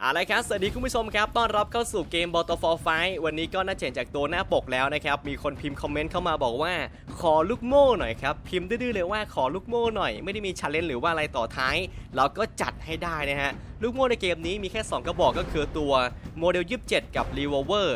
เอาละครับ สวัสดีคุณผู้ชมครับ ต้อนรับเข้าสู่เกม b o t t l e f o r Fight วันนี้ก็น่าเจ๋งจากตัวหน้าปกแล้วนะครับ มีคนพิมพ์คอมเมนต์เข้ามาบอกว่า ขอลูกโม่หน่อยครับ พิมพ์ดื้อๆเลยว่าขอลูกโม่หน่อย ไม่ได้มีชาเลนจ์หรือว่าอะไรต่อท้าย เราก็จัดให้ได้นะฮะ ลูกโม่ในเกมนี้มีแค่ 2 กระบอกก็คือตัวโมเดล 27 กับ Revolver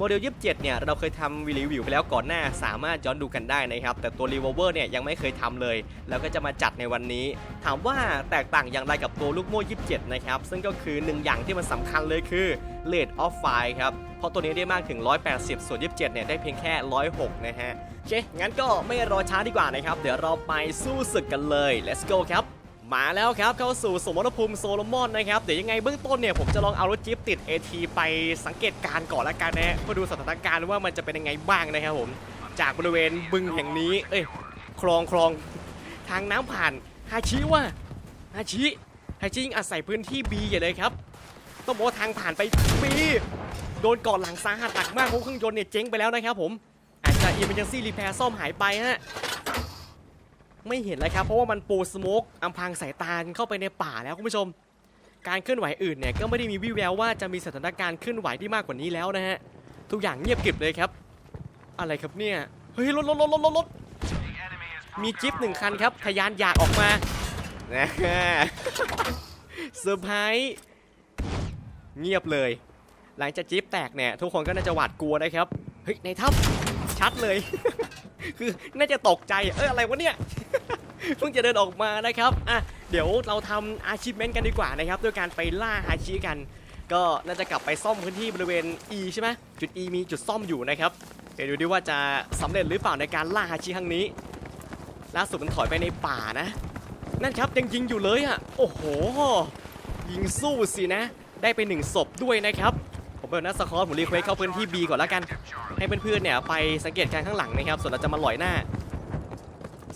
โมเดล27เนี่ยเราเคยทำรีวิวไปแล้วก่อนหน้าสามารถย้อนดูกันได้นะครับ แต่ตัว Revolver เนี่ยยังไม่เคยทำเลย แล้วก็จะมาจัดในวันนี้ ถามว่าแตกต่างอย่างไรกับตัวลูกโม่27 นะครับ ซึ่งก็คือหนึ่งอย่างที่มันสำคัญเลยคือ Rate of Fire ครับ เพราะตัวนี้ได้มากถึง 180 ส่วน 27 เนี่ยได้เพียงแค่ 106 นะฮะโอเคงั้นก็ไม่รอช้าดีกว่านะครับ เดี๋ยวเราไปสู้ศึกกันเลย let's go ครับ มาแล้วครับเข้าสู่สมรภูมิโซโลมอนนะครับเดี๋ยวยังไงเบื้องต้นเนี่ยผมจะลองเอารถจิ๊บติด AT ไปสังเกตการณ์ก่อนละกันนะเพื่อดูสถานการณ์ว่ามันจะเป็นยังไงบ้างนะครับผม จากบริเวณบึงแห่งนี้ เอ้ยคลองคลองทางน้ำผ่านฮาชิว่ะฮาชิฮาชิยิงอาศัยพื้นที่ B อย่าเลยครับ ต้องบอกว่าทางผ่านไป B โดนก่อนหลังสาหัสหนักมากเพราะเครื่องยนต์เนี่ยเจ๊งไปแล้วนะครับผมอาจจะ emergency repair ซ่อมหายไปฮะ ไม่เห็นเลยครับ เพราะว่ามันปูสโมกอำพรางสายตาเข้าไปในป่าแล้วคุณผู้ชม การเคลื่อนไหวอื่นเนี่ยก็ไม่ได้มีวิแววว่าจะมีสถานการณ์เคลื่อนไหวที่มากกว่านี้แล้วนะฮะทุกอย่างเงียบกริบเลยครับ อะไรครับเนี่ยเฮ้ยรถรถรถรถรถรถมีจิ๊บหนึ่งคันครับทะยานอยากออกมานะฮะเซอร์ไพรส์เงียบเลย หลังจากจิ๊บแตกเนี่ยทุกคนก็น่าจะหวาดกลัวนะครับเฮ้ยในถ้ำชัดเลย คือน่าจะตกใจเอออะไรวะเนี่ย เพิ่งจะเดินออกมานะครับอะเดี๋ยวเราทำอาชีพเมนกันดีกว่านะครับด้วยการไปล่าฮาชิกัน ก็น่าจะกลับไปซ่อมพื้นที่บริเวณ E ใช่ไหมจุด E มีจุดซ่อมอยู่นะครับเดี๋ยวดูดิว่าจะสำเร็จหรือเปล่าในการล่าฮาชิครั้งนี้ล่าสุดมันถอยไปในป่านะ นั่นครับยังยิงอยู่เลยอะโอ้โห ยิงสู้สินะ ได้ไปหนึ่งศพด้วยนะครับผมเป็นนักสคอร์ผมรีเควสเข้าพื้นที่ B ก่อนแล้วกัน ให้เพื่อนๆเนี่ยไปสังเกตการณ์ข้างหลังนะครับ ส่วนเราจะมาหลอยหน้า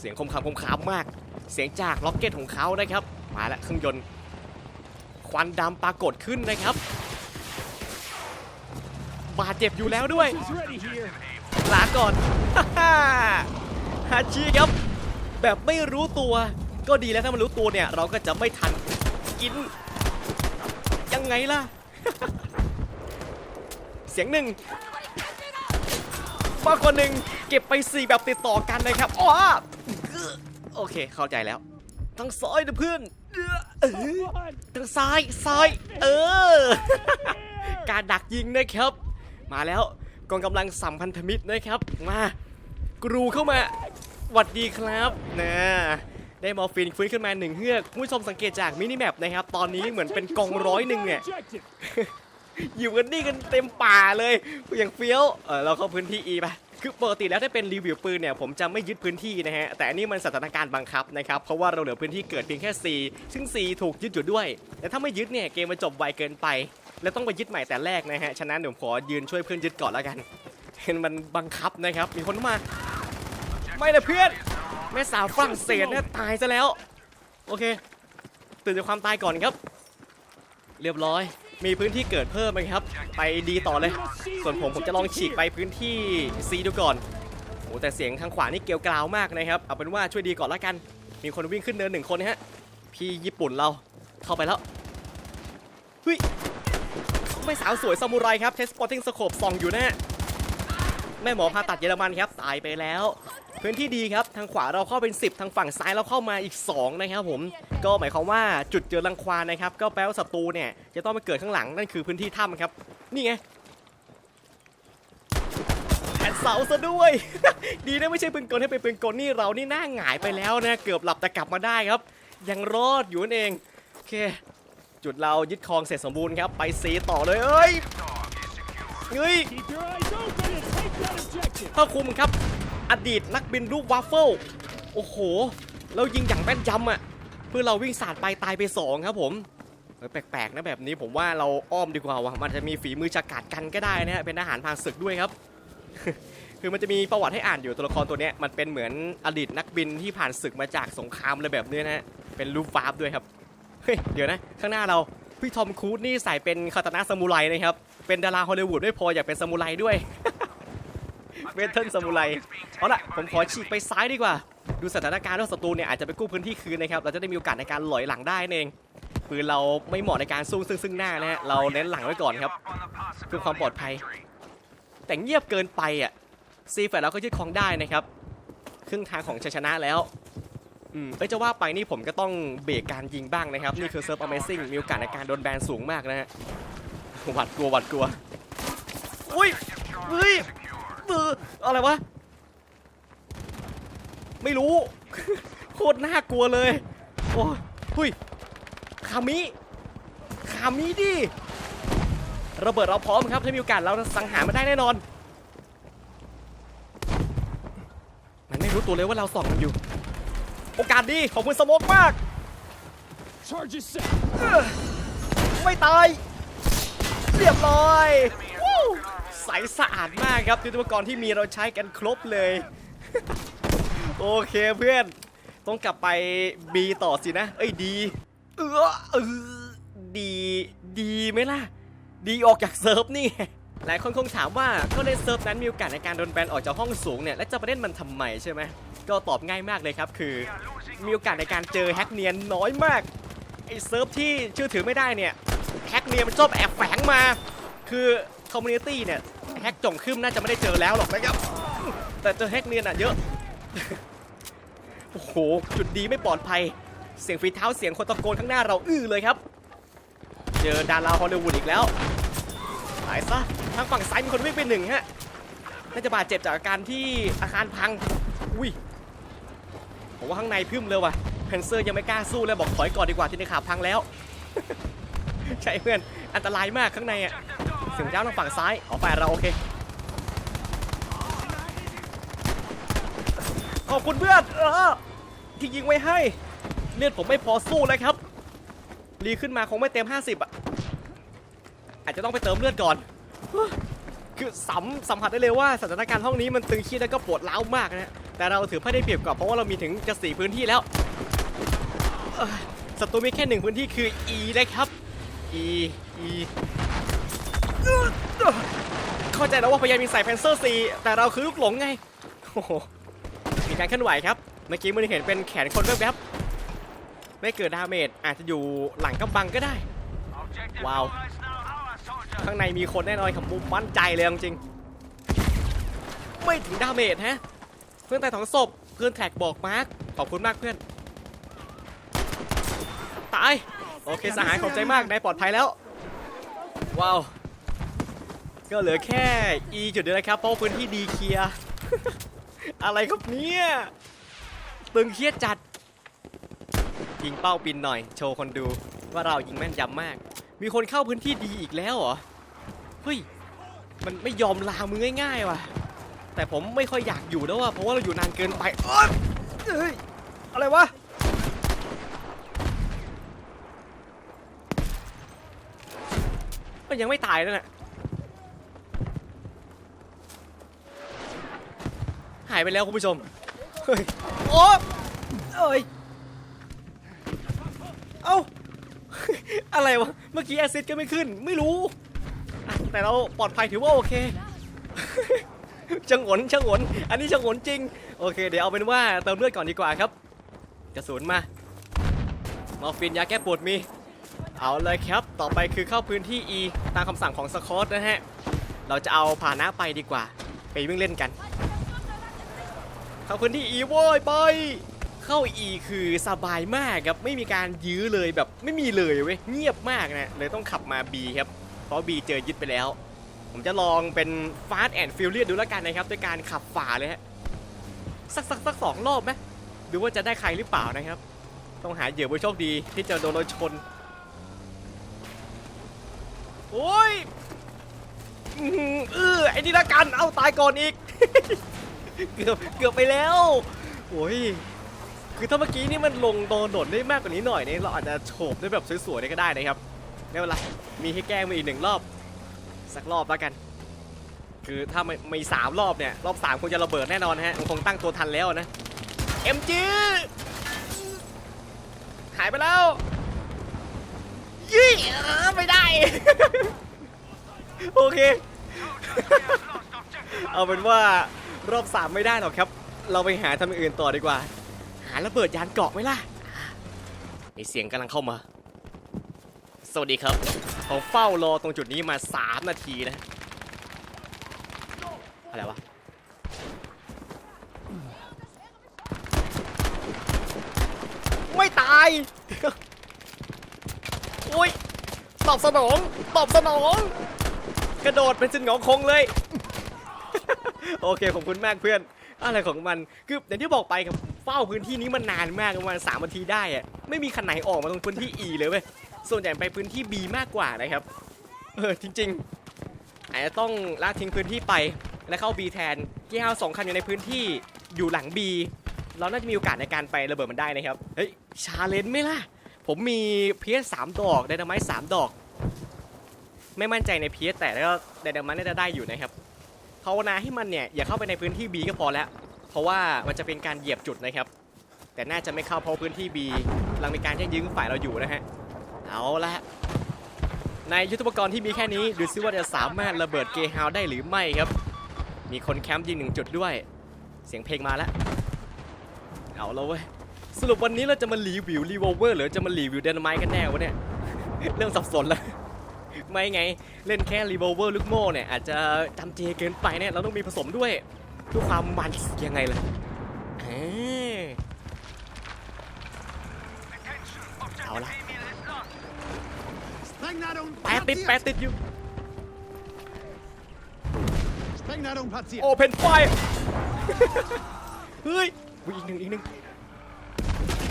เสียงคมคำคมคามมาก เสียงจากล็อกเก็ตของเขานะครับ มาแล้วเครื่องยนต์ ควันดำปรากฏขึ้นนะครับ บาดเจ็บอยู่แล้วด้วยลาก่อนฮาชิครับ แบบไม่รู้ตัวก็ดีแล้วถ้ามันรู้ตัวเนี่ย เราก็จะไม่ทันกิน ยังไงล่ะ เสียงหนึ่ง มากกว่าหนึ่งเก็บไป 4 แบบติดต่อกันนะครับอ๋อโอเคเข้าใจแล้วทางซ้ายนะเพื่อนเออทางซ้ายซ้ายเออ การดักยิงนะครับ มาแล้วกองกำลังสัมพันธมิตรนะครับ มากรูเข้ามาหวัดดีครับนะได้มอร์ฟินฟื้นขึ้นมาหนึ่งเฮือกผู้ชมสังเกตจากมินิแมปนะครับ ตอนนี้เหมือนเป็นกองร้อยหนึ่งเนี่ย อยู่กันนี่กันเต็มป่าเลยอย่างเฟี้ยวเออเราเข้าพื้นที่ E ไปคือปกติแล้วถ้าเป็นรีวิวปืนเนี่ยผมจะไม่ยึดพื้นที่นะฮะแต่อันนี้มันสถานการณ์บังคับนะครับเพราะว่าเราเหลือพื้นที่เกิดเพียงแค่ C ซึ่ง C ถูกยึดอยู่ด้วย แต่ถ้าไม่ยึดเนี่ยเกมมันจบไวเกินไป แล้วต้องไปยึดใหม่แต่แรกนะฮะฉะนั้นเดี๋ยวขอยืนช่วยเพื่อนยึดก่อนแล้วกัน เห็นมันบังคับนะครับมีคนมาไม่นะเพื่อนแม่สาวฝรั่งเศสเนี่ยตายซะแล้ว โอเค ตื่นจากความตายก่อนครับ เรียบร้อย มีพื้นที่เกิดเพิ่มไหมครับ ไปดีต่อเลย ส่วนผมผมจะลองฉีกไปพื้นที่ C ดูก่อนโอ้แต่เสียงทางขวานี่เกลียวกราวมากนะครับ เอาเป็นว่าช่วยดีก่อนละกัน มีคนวิ่งขึ้นเนินหนึ่งคนนะฮะ พี่ญี่ปุ่นเราเข้าไปแล้วเฮ้ยไม่สาวสวยซามูไรครับเทสปอร์ติ้งสโคปส่องอยู่นะฮะแม่หมอผ่าตัดเยอรมันครับ ตายไปแล้ว พื้นที่ดีครับ ทางขวาเราเข้าเป็น 10 ทางฝั่งซ้ายเราเข้ามาอีก 2 นะครับผม ก็หมายความว่าจุดเจอรังควานนะครับ ก็แปลว่าศัตรูเนี่ยจะต้องไปเกิดข้างหลังนั่นคือพื้นที่ถ้ำครับ นี่ไงแผ่นเสาซะด้วย ดีนะไม่ใช่ปืนกลให้เป็นปืนกลนี่เรานี่หน้าหงายไปแล้วนะ เกือบหลับแต่กลับมาได้ครับ ยังรอดอยู่นั่นเองโอเค จุดเรายึดครองเสร็จสมบูรณ์ครับ ไปซีต่อเลยเอ้ยเฮ้ย Keep your eyes open and take that objective. พ่อคุมครับ อดีตนักบินลูกวาฟเฟิลโอ้โหเรายิงอย่างแม่นยำอะ เพื่อเราวิ่งสาดไปตายไปสองครับผมแปลกๆนะแบบนี้ผมว่าเราอ้อมดีกว่าว่ะมันจะมีฝีมือฉกาจกันก็ได้นะฮะเป็นทหารพางศึกด้วยครับ คือมันจะมีประวัติให้อ่านอยู่ตัวละครตัวนี้มันเป็นเหมือนอดีตนักบินที่ผ่านศึกมาจากสงครามอะไรแบบนี้นะฮะเป็นลูกฟาบด้วยครับเฮ้ยเดี๋ยวนะ ข้างหน้าเราพี่ทอมครูซนี่ใส่เป็นคาตานะซามูไรนะครับเป็นดาราฮอลลีวูดไม่พออยากเป็นซามูไรด้วย เวทเทิลซามูไรเอาล่ะผมขอฉีกไปซ้ายดีกว่า ดูสถานการณ์ว่าศัตรูเนี่ยอาจจะไปกู้พื้นที่คืนนะครับ เราจะได้มีโอกาสในการหลอยหลังได้เองปืนเราไม่เหมาะในการสู้ซึ่งซึ่งหน้านะฮะเราเน้นหลังไว้ก่อนครับเพื่อความปลอดภัย แต่เงียบเกินไปอะซีแฟเราก็ยึดครองได้นะครับครึ่งทางของชัยชนะแล้วอืมเอ้ยจะว่าไปนี่ผมก็ต้องเบรกการยิงบ้างนะครับนี่คือเซิร์ฟ Amazing มีโอกาสในการโดนแบนสูงมากนะฮะหวัดกลัวหวัดกลัวอุ้ยเฮ้ย เอออะไรวะ ไม่รู้ โคตรน่ากลัวเลย โอ้ยหุยคามิคามิดิระเบิดเราพร้อมครับ ถ้ามีโอกาสเราสังหารมันได้แน่นอน มันไม่รู้ตัวเลยว่าเราส่องมันอยู่ โอกาสดีขอบคุณสโมกมาก Charge is set. ไม่ตาย เรียบร้อยวู้ ใสสะอาดมากครับยุทธปกรณ์ที่มีเราใช้กันครบเลย โอเคเพื่อน ต้องกลับไป B ต่อสินะ เอ้ยดีเออเออดีดีไหมล่ะ ดีออกจากเซิร์ฟนี่หลายคนคงถามว่าก็เล่นเซิร์ฟนั้นมีโอกาสในการโดนแบนออกจากห้องสูงเนี่ยแล้วจะไปเล่นมันทำไมใช่ไหมก็ตอบง่ายมากเลยครับ คือ มีโอกาสในการเจอแฮกเนียนน้อยมากไอ้เซิร์ฟที่เชื่อถือไม่ได้เนี่ยแฮกเนียนมันชอบแอบแฝงมา คือคอมมูนิตี้เนี่ยแฮกจงขึ้นน่าจะไม่ได้เจอแล้วหรอกนะครับ แต่เจอแฮกเนียนอะเยอะ โอ้โห จุดดีไม่ปลอดภัย เสียงฝีเท้าเสียงคนตะโกนข้างหน้าเราอื้อเลยครับ เจอดาราฮอลลีวูดอีกแล้วตายซะทางฝั่งซ้ายมีคนวิ่งไปหนึ่งฮะ น่าจะบาดเจ็บจากอาการที่อาคารพัง อุ้ยผมว่าข้างในพึ่มเลยว่ะเพนเซอร์ยังไม่กล้าสู้เลยบอกถอยก่อนดีกว่าที่ในขาพังแล้ว ใช่เพื่อน อันตรายมากข้างในอะ สียงเจ้าทางฝั่งซ้ายออกไปเราโอเค ขอบคุณเพื่อนเออที่ยิงไว้ให้ เลือดผมไม่พอสู้เลยครับ รีขึ้นมาคงไม่เต็ม 50 อะ อาจจะต้องไปเติมเลือดก่อน คือสัมสัมผัสได้เลยว่าสถานการณ์ห้องนี้มันตึงเครียดแล้วก็ปวดร้าวมากนะ แต่เราถือว่าได้เปรียบกว่าเพราะว่าเรามีถึงจะสี่พื้นที่แล้วศัตรูมีแค่หนึ่งพื้นที่คือ E นะครับ E E เข้าใจแล้วว่าพยายามมีใส่แพนเซอร์ซีแต่เราคือลูกหลงไงโอ้โหมีการเคลื่อนไหวครับ เมื่อกี้มันเห็นเป็นแขนคนแวบๆไม่เกิดดาเมจอาจจะอยู่หลังกำบังก็ได้ ว้าว ข้างในมีคนแน่นอนครับมุมมั่นใจเลยจริง ไม่ถึงดาเมจฮะ เพื่อนแต่ของศพเพื่อนแท็กบอกมาร์คขอบคุณมากเพื่อน ตาย โอเคสหายขอบใจมากนายปลอดภัยแล้ว ว้าว ก็เหลือแค่ E จุดเดียวนะครับ เพราะพื้นที่ดีเคลียร์ อะไรครับเนี่ย ตึงเครียดจัด ยิงเป้าปินหน่อย โชว์คนดูว่าเรายิงแม่นยำมาก มีคนเข้าพื้นที่ดีอีกแล้วเหรอ เฮ้ย มันไม่ยอมลามือง่ายๆว่ะ แต่ผมไม่ค่อยอยากอยู่แล้วว่ะ เพราะว่าเราอยู่นานเกินไปโอ๊ยเอ้ยอะไรวะมันยังไม่ตายนั่นแหละ หายไปแล้วคุณผู้ชมเฮ้ยโอ้เอ้ยเอ้า อะไรวะ เมื่อกี้แอซิดก็ไม่ขึ้น ไม่รู้อะแต่เราปลอดภัยถือว่าโอเค ช่างหนช่างหนอันนี้ช่างหนจริง โอเค เดี๋ยวเอาเป็นว่าเติมเลือดก่อนดีกว่าครับ กระสุนมา มอร์ฟินยาแก้ปวดมี เอาเลยครับ ต่อไปคือเข้าพื้นที่ E ตามคำสั่งของสคอตนะฮะ เราจะเอาผ่าหนะไปดีกว่า ไปวิ่งเล่นกัน เข้าพื้นที่ E โว้ยไปเข้า E คือสบายมากครับไม่มีการยื้อเลยแบบไม่มีเลยเว้ยเงียบมากนะเลยต้องขับมา B ครับ เพราะ B เจอยึดไปแล้ว ผมจะลองเป็น Fast and Furious ดูแล้วกันนะครับด้วยการขับฝ่าเลยฮะสักสักสักสองรอบไหมดูว่าจะได้ใครหรือเปล่านะครับ ต้องหาเหยื่อผู้โชคดีที่จะโดนรถชน โอ้ยอื้อหือเออไอ้นี่ละกันเอาตายก่อนอีก เกือบเกือบไปแล้วโอ้ยคือถ้าเมื่อกี้นี่มันลงโดนโดดได้มากกว่านี้หน่อยเนี่ยเราอาจจะโฉบได้แบบสวยๆได้ก็ได้นะครับไม่เป็นไรมีให้แก้มาอีกหนึ่งรอบ สักรอบแล้วกัน คือถ้าไม่ไม่สามรอบเนี่ยรอบสามคงจะระเบิดแน่นอนฮะคงตั้งตัวทันแล้วนะ MG หายไปแล้วยี่ไม่ได้ โอเค เอาเป็นว่า รอบสามไม่ได้หรอกครับ เราไปหาทำอย่างอื่นต่อดีกว่า หาระเบิดยานเกาะไหมล่ะมีเสียงกำลังเข้ามา สวัสดีครับผมเฝ้ารอตรงจุดนี้มา 3 นาทีนะอะไรวะไม่ตาย อุ้ยตอบสนอง ตอบสนอง กระโดดเป็นสินหงองคงเลย โอเคขอบคุณมากเพื่อน อะไรของมันคืออย่างที่บอกไปครับเฝ้าพื้นที่นี้มันนานมากประมาณสามนาทีได้อะไม่มีคันไหนออกมาตรงพื้นที่ E เลยเว้ยส่วนใหญ่ไปพื้นที่ B มากกว่านะครับเออจริงๆอาจจะต้องละทิ้งพื้นที่ไปแล้วเข้า B แทนเกียร์สองคันอยู่ในพื้นที่อยู่หลัง B เราน่าจะมีโอกาสในการไประเบิดมันได้นะครับเฮ้ยชาเลนจ์ไหมล่ะผมมีเพียสามดอกไดนาไมต์สามดอก ไม่มั่นใจในเพียสแต่ก็ไดนาไมต์น่าจะได้อยู่นะครับ ภาวนาให้มันเนี่ยอย่าเข้าไปในพื้นที่ B ก็พอแล้ว เพราะว่ามันจะเป็นการเหยียบจุดนะครับ แต่น่าจะไม่เข้าเพราะพื้นที่ B กำลังมีการแย่งยื้อฝ่ายเราอยู่นะฮะ เอาละในยุทธปกรณ์ที่มีแค่นี้ดูซิว่าจะสามารถระเบิดเกฮาวได้หรือไม่ครับ มีคนแคมป์ยิงหนึ่งจุดด้วย เสียงเพลงมาแล้ว เอาแล้วเว้ย สรุปวันนี้เราจะมารีวิวรีโวเวอร์หรือจะมารีวิวเดนไมกันแน่วะเนี่ย เริ่มสับสนแล้ว ไม่ไง เล่นแค่รีโวเวอร์ลูกโม่เนี่ย อาจจะจำเจเกินไปเนี่ย เราต้องมีผสมด้วยเพื่อความมันยังไงล่ะเอ้ยเอาละ Sprängladung แปะติดแปะ platziert! ติดอยู่ Sprängladung platziert! โอเพนไฟเฮ้ยอุ๊ยอีกหนึ่งอีกหนึ่ง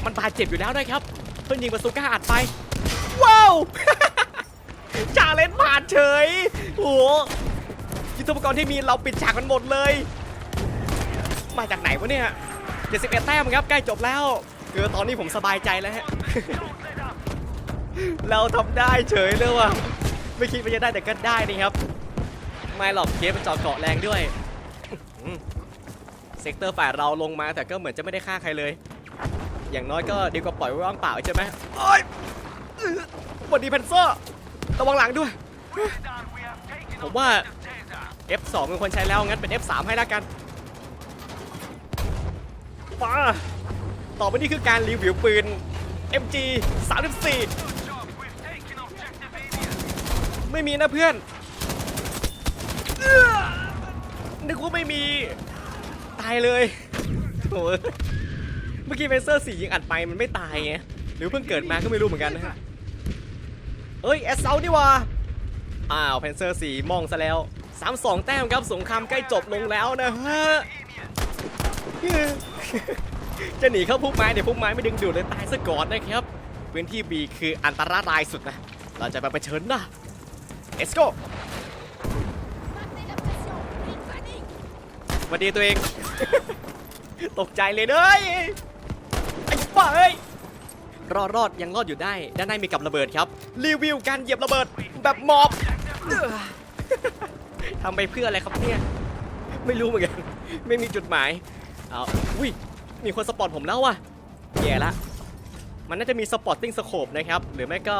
มันบาดเจ็บอยู่แล้วนะครับ เพื่อนยิงบาซูก้าอัดไป ว้าว จาเลนผ่านเฉย โอ้โหยุทธปกรณ์ที่มีเราปิดฉากมันหมดเลย มาจากไหนวะเนี่ย71แต้มครับใกล้จบแล้วเออตอนนี้ผมสบายใจแล้วฮะ เราทำได้เฉยเลยว่ะ ไม่คิดว่าจะได้แต่ก็ได้นี่ครับ ไม่หรอกเคสมันจาะเกาะแรงด้วย เซกเตอร์ฝ่ายเราลงมาแต่ก็เหมือนจะไม่ได้ฆ่าใครเลย อย่างน้อยก็ดีกว่าปล่อยไว้ว่างเปล่าใช่ไหมโอ้ยอื้อสวัสดีเพนเซอร์ ระวังหลังด้วย ผมว่า F2 เป็นคนใช้แล้ว งั้นเป็น F3 ให้แล้วกันมาต่อไปนี้คือการรีวิวปืน MG 34 ไม่มีนะเพื่อน นึกว่าไม่มี ตายเลยโอ้ยเมื่อกี้เฟเซอร์สี่ยิงอัดไปมันไม่ตายไง หรือเพิ่งเกิดมาก็ไม่รู้เหมือนกันนะฮะ เอ้ยแอสเซานี่ว่าอ้าวเพนเซอร์สี่มองซะแล้ว 3-2 แต้มครับสงครามใกล้จบลงแล้วนะฮะจะหนีเข้าพุ่มไม้เดี๋ยวพุ่มไม้ไม่ดึงดูดเลยตายซะก่อนนะครับพื้นที่ B คืออันตรายสุดนะ เราจะไปเผชิญนะ Let's go สวัสดีตัวเอง ตกใจเลยเด้ยไอ้บ้าเอ้ย รอดรอดยังรอดอยู่ได้ ด้านในมีกับระเบิดครับ รีวิวการเหยียบระเบิดแบบหมอบทำไปเพื่ออะไรครับเนี่ย ไม่รู้เหมือนกัน ไม่มีจุดหมาย เอาอุ้ย มีคนสปอตผมแล้วว่ะแย่ละ มันน่าจะมีสปอตติ้งสโคปนะครับ หรือไม่ก็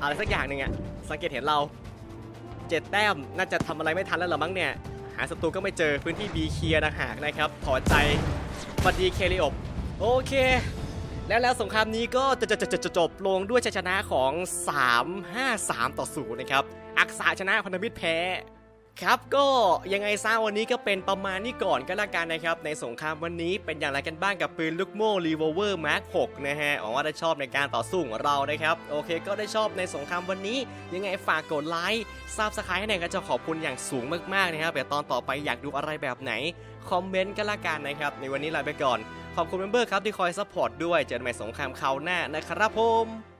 อะไรสักอย่างหนึ่งอะสังเกตเห็นเราเจ็ดแต้ม น่าจะทำอะไรไม่ทันแล้วหรอมั้งเนี่ย หาศัตรูก็ไม่เจอพื้นที่ B เคลียร์นะหากนะครับ ถอดใจสวัสดีเคลิอบโอเค แล้วแล้วสงครามนี้ก็จะจะจะจะจบลงด้วยชัยชนะของ 3 5 3 ต่อ0นะครับอักษาชนะพันธมิตรแพ้ครับก็ยังไงซะวันนี้ก็เป็นประมาณนี้ก่อนก็แล้วกันนะครับ ในสงครามวันนี้เป็นอย่างไรกันบ้างกับปืนลูกโม่รีโวเวอร์มาร์ค6นะฮะหวังว่าได้ชอบในการต่อสู้ของเรานะครับ โอเค ก็ได้ชอบในสงครามวันนี้ ยังไงฝากกดไลค์ซับสไครต์ให้หน่อยก็จะขอบคุณอย่างสูงมากๆนะครับเดี๋ยวตอนต่อไปอยากดูอะไรแบบไหน คอมเมนต์ก็แล้วกันนะครับ ในวันนี้ลาไปก่อน ขอบคุณเมมเบอร์ครับที่คอยซัพพอร์ตด้วยเจอกันใหม่สงครามคราวหน้านะครับผม